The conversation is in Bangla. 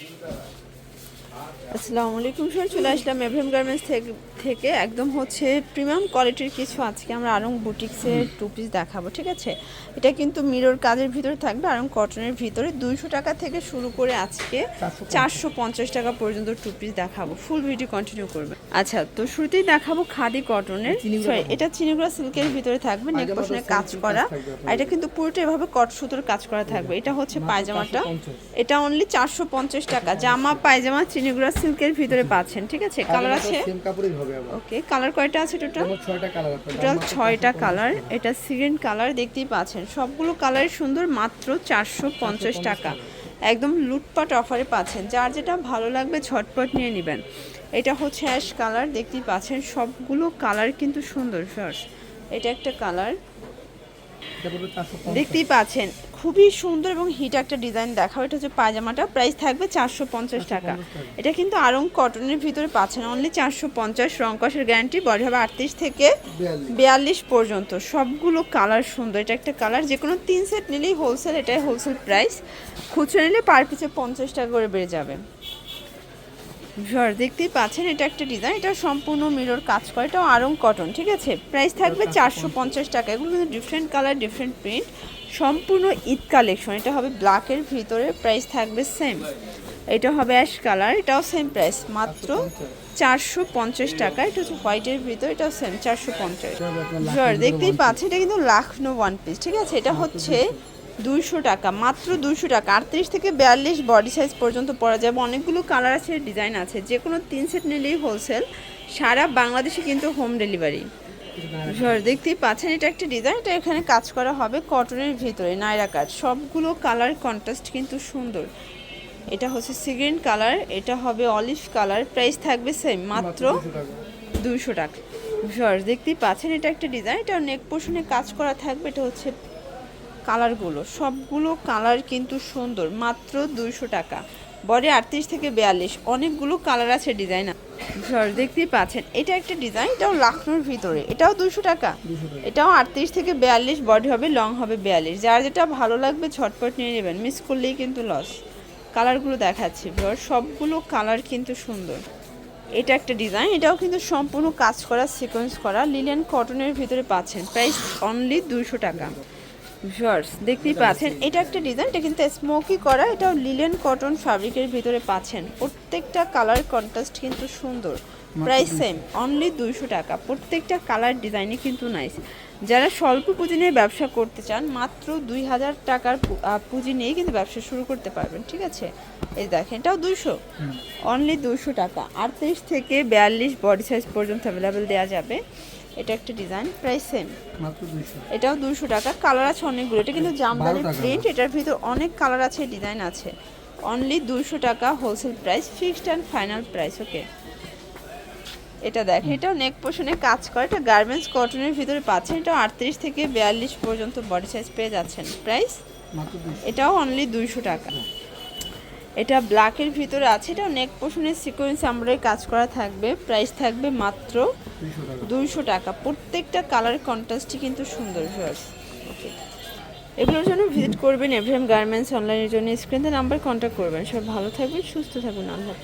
Eita. আসসালামু আলাইকুম স্যার চলে আসলাম এভরিম গার্মেন্টস থেকে একদম হচ্ছে প্রিমিয়াম কোয়ালিটির কিছু আজকে আমরা আরং বুটিক্সের টু পিস দেখাবো ঠিক আছে? এটা কিন্তু মিরর কাজের ভিতরে থাকবে আরং কটনের ভিতরে। দুইশো টাকা থেকে শুরু করে আজকে চারশো পঞ্চাশ। টাকা পর্যন্ত টু পিস দেখাবো। ফুল ভিডিও কন্টিনিউ করবে। আচ্ছা তো শুরুতেই দেখাবো খাদি কটনের সরি এটা চিনিগুড়া সিল্কের ভিতরে থাকবে নেক পোষণে কাজ করা। আর এটা কিন্তু পুরোটা এভাবে কট সুতোর কাজ করা থাকবে। এটা হচ্ছে পায়জামাটা। এটা অনলি চারশো পঞ্চাশ টাকা। জামা পায়জামা চিনিগুড়া সিল্কের ভিতরে পাচ্ছেন ঠিক আছে? কালার আছে? সেম কাপড়ই হবে ওকে কালার কয়টা আছে টোটাল ছয়টা কালার টোটাল ছয়টা কালার এটা সিগেন কালার দেখতেই পাচ্ছেন। সবগুলো কালারই সুন্দর মাত্র চারশো পঞ্চাশ টাকা। একদম লুটপাট অফারে পাচ্ছেন। যার যেটা ভালো লাগবে ঝটপট নিয়ে নেবেন। এটা হচ্ছে অ্যাশ কালার দেখতেই পাচ্ছেন। সবগুলো কালার কিন্তু সুন্দর ফার্স্ট এটা একটা কালার দেখতেই পাচ্ছেন। খুবই সুন্দর এবং হিট একটা ডিজাইন দেখাও। এটা হচ্ছে পায়জামাটা প্রাইস থাকবে চারশো পঞ্চাশ টাকা। এটা কিন্তু আরং কটনের ভিতরে পাচ্ছেন অনলি চারশো পঞ্চাশ রং কষের গ্যারান্টি বডি হবে আটত্রিশ থেকে বিয়াল্লিশ। বিয়াল্লিশ পর্যন্ত। সবগুলো কালার সুন্দর এটা একটা কালার যে কোনো তিন সেট নিলেই হোলসেল এটাই হোলসেল প্রাইস খুচরো নিলে পার পিছে পঞ্চাশ টাকা করে বেড়ে যাবে। ভিউয়ার দেখতেই পাচ্ছেন এটা একটা ডিজাইন এটা সম্পূর্ণ মিরর কাজ করে এটাও আরং কটন ঠিক আছে? প্রাইস থাকবে চারশো পঞ্চাশ টাকা এগুলো কিন্তু ডিফারেন্ট কালার ডিফারেন্ট প্রিন্ট সম্পূর্ণ ঈদ কালেকশন এটা হবে ব্ল্যাকের ভিতরে প্রাইস থাকবে সেম এটা হবে অ্যাশ কালার এটাও সেম প্রাইস মাত্র চারশো পঞ্চাশ টাকা এটা হচ্ছে হোয়াইটের ভিতরে এটাও সেম চারশো পঞ্চাশ। ভিউয়ার দেখতেই পাচ্ছেন এটা কিন্তু লাখনো ওয়ান পিস ঠিক আছে? এটা হচ্ছে দুইশো টাকা মাত্র দুইশো টাকা। আটত্রিশ থেকে বিয়াল্লিশ বডি সাইজ পর্যন্ত পরা যাবে। অনেকগুলো কালার আছে ডিজাইন আছে। যে কোনো তিন সেট নিলেই হোলসেল সারা বাংলাদেশে কিন্তু হোম ডেলিভারি দেখতেই পাচ্ছেন এটা একটা ডিজাইন এটা এখানে কাজ করা হবে কটনের ভিতরে নাইরা কাজ সবগুলো কালার কন্ট্রাস্ট কিন্তু সুন্দর। এটা হচ্ছে সিগ্রিন কালার এটা হবে অলিভ কালার প্রাইস থাকবে সেম মাত্র দুইশো টাকা। ভিউয়ার্স দেখতেই পাচ্ছেন এটা একটা ডিজাইন এটা নেক পোর্শনে কাজ করা থাকবে। এটা হচ্ছে কালারগুলো সবগুলো কালার কিন্তু সুন্দর মাত্র দুইশো টাকা। বডি আটত্রিশ থেকে বিয়াল্লিশ অনেকগুলো কালার আছে ডিজাইন ভিউয়ার্স দেখতেই পাচ্ছেন এটা একটা ডিজাইন এটাও লাখনোর ভিতরে এটাও দুশো টাকা। এটাও আটত্রিশ থেকে বিয়াল্লিশ বডি হবে লং হবে বিয়াল্লিশ। যার যেটা ভালো লাগবে ঝটপট নিয়ে নেবেন মিস করলেই কিন্তু লস কালারগুলো দেখাচ্ছি ভিউয়ার সবগুলো কালার কিন্তু সুন্দর। এটা একটা ডিজাইন এটাও কিন্তু সম্পূর্ণ কাজ করা সিকোয়েন্স করা লিলেন কটনের ভিতরে পাচ্ছেন প্রাইস অনলি দুইশো টাকা। ভিউয়ার্স দেখতেই পাচ্ছেন এটা একটা ডিজাইন এটা কিন্তু স্মোকি করা এটাও লিলেন কটন ফ্যাব্রিকের ভিতরে পাচ্ছেন। প্রত্যেকটা কালার কন্ট্রাস্ট কিন্তু সুন্দর। প্রাইস সেম অনলি দুইশো টাকা। প্রত্যেকটা কালার ডিজাইনই কিন্তু নাইস যারা স্বল্প পুঁজি নিয়ে ব্যবসা করতে চান মাত্র দুই হাজার টাকার পুঁজি নিয়েই কিন্তু ব্যবসা শুরু করতে পারবেন ঠিক আছে? এই দেখেন এটাও দুইশো। অনলি দুইশো টাকা। আটত্রিশ থেকে বিয়াল্লিশ বডি সাইজ পর্যন্ত অ্যাভেলেবেল দেওয়া যাবে। এটা একটা ডিজাইন প্রাইস সেম মাত্র দুইশো। এটাও দুশো টাকা কালার আছে অনেকগুলো। এটা কিন্তু জামদানি প্রিন্ট এটার ভিতর অনেক কালার আছে ডিজাইন আছে। অনলি দুশো টাকা wholesale price fixed and final price okay এটা দেখেন এটাও নেক পোষণে কাজ করে এটা গার্মেন্টস কটনের ভিতরে পাচ্ছেন। এটা আটত্রিশ থেকে বিয়াল্লিশ পর্যন্ত বডি সাইজ পেয়ে যাচ্ছেন। প্রাইস দুইশো। এটাও অনলি দুইশো টাকা। এটা ব্ল্যাকের ভিতরে আছে এটা নেক পোষণের সিকোয়েন্স আমরা কাজ করা থাকবে। প্রাইস থাকবে মাত্র দুইশো টাকা। প্রত্যেকটা কালার কন্ট্রাস্টই কিন্তু সুন্দর ভিউয়ার্স ওকে এগুলোর জন্য ভিজিট করবেন এভরিএম গার্মেন্টস অনলাইনের জন্য। স্ক্রিনতে নাম্বার কন্ট্যাক্ট করবেন। সব ভালো থাকবেন, সুস্থ থাকুন আল্লাহ।